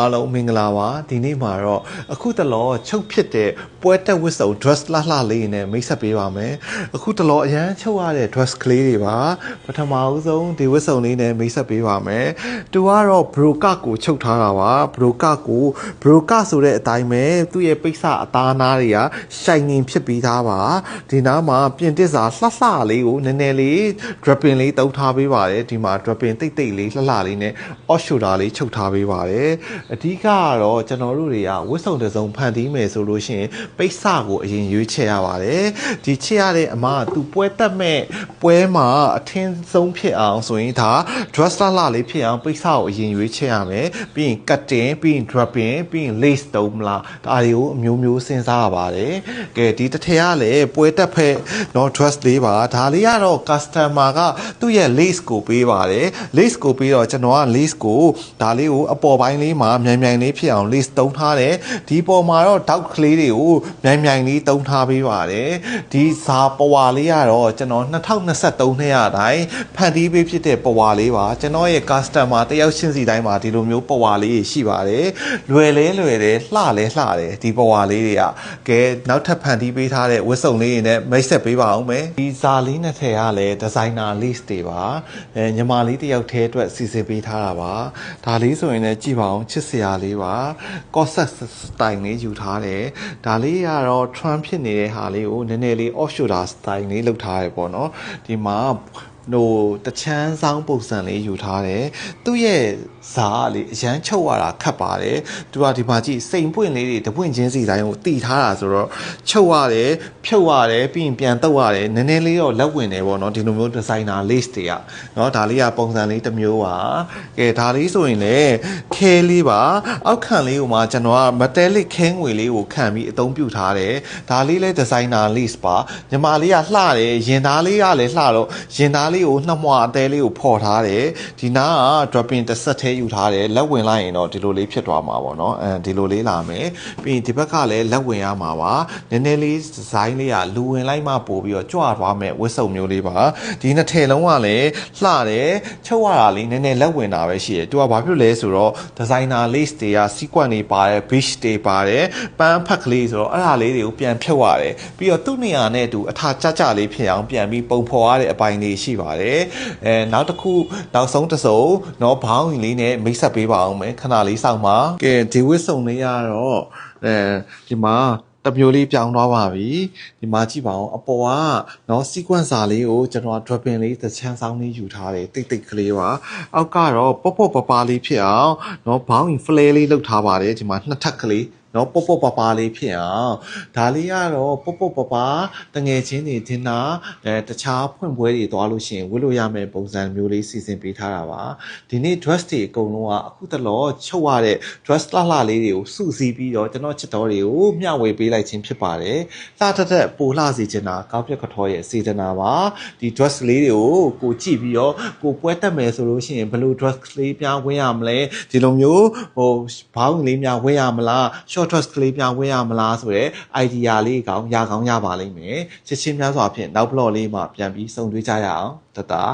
အားလုံးမင်္ဂလာပါဒီနေ့မှာတော့အခုတလောချုပ်ဖြစ်တဲ့ပွဲတက်ဝတ်စုံ dress လှလှလေးနဲ့မိတ်ဆက်ပေးပါမယ်အခုတလောအရန်ချုပ်ရတဲ့ dress ကလေးတွေပါပထမဦးဆုံးဒီဝတ်စုံလေးနဲ့မိတ်ဆက်ပေးပါမယ်သူကတော့ broca ကိုချုပ်ထားတာပါ broca ကို broca ဆိုတဲ့အတိုင်းပဲသူ့ရဲ့ပိတ်စအသားနာတွေက shining ဖြစ်ပြီးသားပါဒီနားမှာပြင်တစ်စာလှလှလေးကိုနည်းနည်းလေး dripping လေးတုံးထားပေးပါတယ်ဒီမှာ dripping တိတ်တိတ်လေးလှလှလေးနဲ့ off shoulder လေးချုပ်ထားပေးပါတယ်အဓိကကတော့ကျွန်တော်တို့တွေကဝတ်စုံတစ်စုံဖန်တီးမယ်ဆိုလို့ရှိရင်ပိတ်စကိုအရင်ရွေးချယ်ရပါတယ်ဒီချစ်ရတဲ့အမကသူပွဲတက်မဲ့ပွဲမှာအထင်းဆုံးဖြစ်အောင်ဆိုရင်ဒါ dress လှလှလေးဖြစ်အောင်ပိတ်စကိုအရင်ရွေးချယ်ရမယ်ပြီးရင် cutting ပြီးရင် dropping ပြီးရင် lace တုံးမလားဒါတွေကိုအမျိုးမျိုးစဉ်းစားရပါတယ်ကဲဒီတစ်ထည်ကလည်းပွဲတက်ဖက်เนาะ dress လေးပါဒါလေးကတော့ customer ကသူ့ရဲ့ lace ကိုပေးပါတယ် lace ကိုပေးတော့ကျွန်တော်က lace ကိုဒါလေးကိုအပေါ်ပိုင်းလေးမှာ မြိုင်မြိုင်လေးဖြစ်အောင် lace တုံးထားတယ်ဒီပေါ်မှာတော့ dot ကလေးတွေကိုမြိုင်မြိုင်လေးတုံးထားပေးပါတယ်ဒီဇာပဝါလေးကတော့ကျွန်တော်2023နှစ်ရတိုင်းဖန်တီးပေးဖြစ်တဲ့ပဝါလေးပါကျွန်တော်ရဲ့ customer တယောက်ချင်းစီတိုင်းမှာဒီလိုမျိုးပဝါလေးရှိပါတယ်လွယ်လဲလွယ်တယ်လှလဲလှတယ်ဒီပဝါလေးတွေကကဲနောက်ထပ်ဖန်တီးပေးထားတဲ့ဝတ်စုံလေးတွေနဲ့မိတ်ဆက်ပေးပါအောင်မယ်ဒီဇာလေးနှစ်ထည်ကလည်း designer lace တွေပါအဲညီမလေးတယောက်တည်းအတွက်စီစဉ်ပေးထားတာပါဒါလေးဆိုရင်လည်းကြည့်ပါအောင်ချစ်စရာလေးပါ corset style လေးယူထားတယ်ဒါလေးကတော့ trend ဖြစ်နေတဲ့ဟာလေးကိုနည်းနည်းလေး off shoulder style လေးလုပ်ထားရပေါ့နော်ဒီမှာဟိုတချမ်းဆောင်ပုံစံလေးယူထားတယ်သူ့ရဲ့ဇာကလေအရန်ချုပ်ရတာခတ်ပါတယ်သူကဒီမှာကြည့်စိန်ပွင့်လေးတွေတပွင့်ချင်းစီတိုင်းကိုတီထားတာဆိုတော့ချုပ်ရတယ်ဖြုတ်ရတယ်ပြီးရင်ပြန်တုပ်ရတယ်နည်းနည်းလေးတော့လက်ဝင်တယ်ပေါ့နော်ဒီလိုမျိုး designer lace တွေကနော်ဒါလေးကပုံစံလေးတစ်မျိုးပါကဲဒါလေးဆိုရင်လေခဲလေးပါအောက်ခံလေးကိုမှကျွန်တော်က metallic ခဲငွေလေးကိုခံပြီးအသုံးပြုထားတယ်ဒါလေးလည်း designer lace ပါညီမလေးကလှတယ်ရင်သားလေးကလည်းလှတော့ရင်သားလေးကိုနှမွာအသေးလေးကိုဖော်ထားတယ်ဒီနားက dropping တစ်ဆက်သေးယူထားတယ်လက်ဝင်လိုက်ရင်တော့ဒီလိုလေးဖြစ်သွားမှာပေါ့နော်အဲဒီလိုလေးလာမယ်ပြီးရင်ဒီဘက်ကလည်းလက်ဝင်ရမှာပါနည်းနည်းလေးဒီဇိုင်းလေးကလူဝင်လိုက်မှပို့ပြီးတော့ကြွသွားမယ်ဝတ်စုံမျိုးလေးပါဒီနှစ်ထည်လုံးကလည်းလှတယ်ချုပ်ရတာလေးနည်းနည်းလက်ဝင်တာပဲရှိတယ်သူကဘာဖြစ်လဲဆိုတော့ designer lace တွေက sequence တွေပါတယ် beach တွေပါတယ်ပန်းဖက်ကလေးဆိုတော့အဲ့ဒါလေးတွေကိုပြန်ဖြုတ်ရတယ်ပြီးတော့သူ့နေရာနဲ့အတူအထာကြကြလေးဖြစ်အောင်ပြန်ပြီးပုံဖော်ရတဲ့အပိုင်းလေးရှိပါတယ်အဲနောက်တစ်ခုနောက်ဆုံးတစ်စုံเนาะဘောင်းရင်လေးနဲ့မိတ်ဆက်ပေးပါအောင်မယ်ခဏလေးစောင့်ပါကဲဒီဝစ်စုံလေးကတော့အဲဒီမှာတမျိုးလေးပြောင်းသွားပါပြီဒီမှာကြည့်ပါအောင်အပေါ်ကเนาะ sequence စာလေးကိုကျွန်တော် dropping လေးတစ်ချမ်းဆောင်လေးယူထားတယ်တိတ်တိတ်ကလေးပါအောက်ကတော့ပေါ့ပေါ့ပပလေးဖြစ်အောင်เนาะဘောင်းရင် flare လေးလုပ်ထားပါတယ်ဒီမှာနှစ်ထပ်ကလေး နော်ပုတ်ပုတ်ပပလေးဖြစ်အောင်ဒါလေးကတော့ပုတ်ပုတ်ပပတငယ်ချင်းတွေတင်တာအဲတခြားဖွင့်ပွဲတွေသွားလို့ရှိရင်ဝတ်လို့ရမယ့်ပုံစံမျိုးလေးစီစဉ်ပေးထားတာပါဒီနေ့ dress တွေအကုန်လုံးကအခုတလောချုပ်ရတဲ့ dress လှလှလေးတွေကိုစုစည်းပြီးတော့ကျွန်တော်ချစ်တော်တွေကိုမျှဝေပေးလိုက်ခြင်းဖြစ်ပါတယ်လှထထပိုလှစီချင်တာကောက်ပြက်ခထောရဲ့စေတနာပါဒီ dress လေးတွေကိုကိုကြည့်ပြီးတော့ကိုပွဲတက်မယ်ဆိုလို့ရှိရင်ဘယ်လို dress လေးပြဝင်းရမလဲဒီလိုမျိုးဟိုဘောင်းလေးများဝင်းရမလား short dress ကလေးပြဝင်းရမလားဆိုတော့ idea လေးကောင်းရကောင်းရပါလိမ့်မယ်ချစ်ချင်းများစွာဖြင့်နောက် blog လေးမှာပြန်ပြီးစုံတွေ့ကြရအောင်တတာ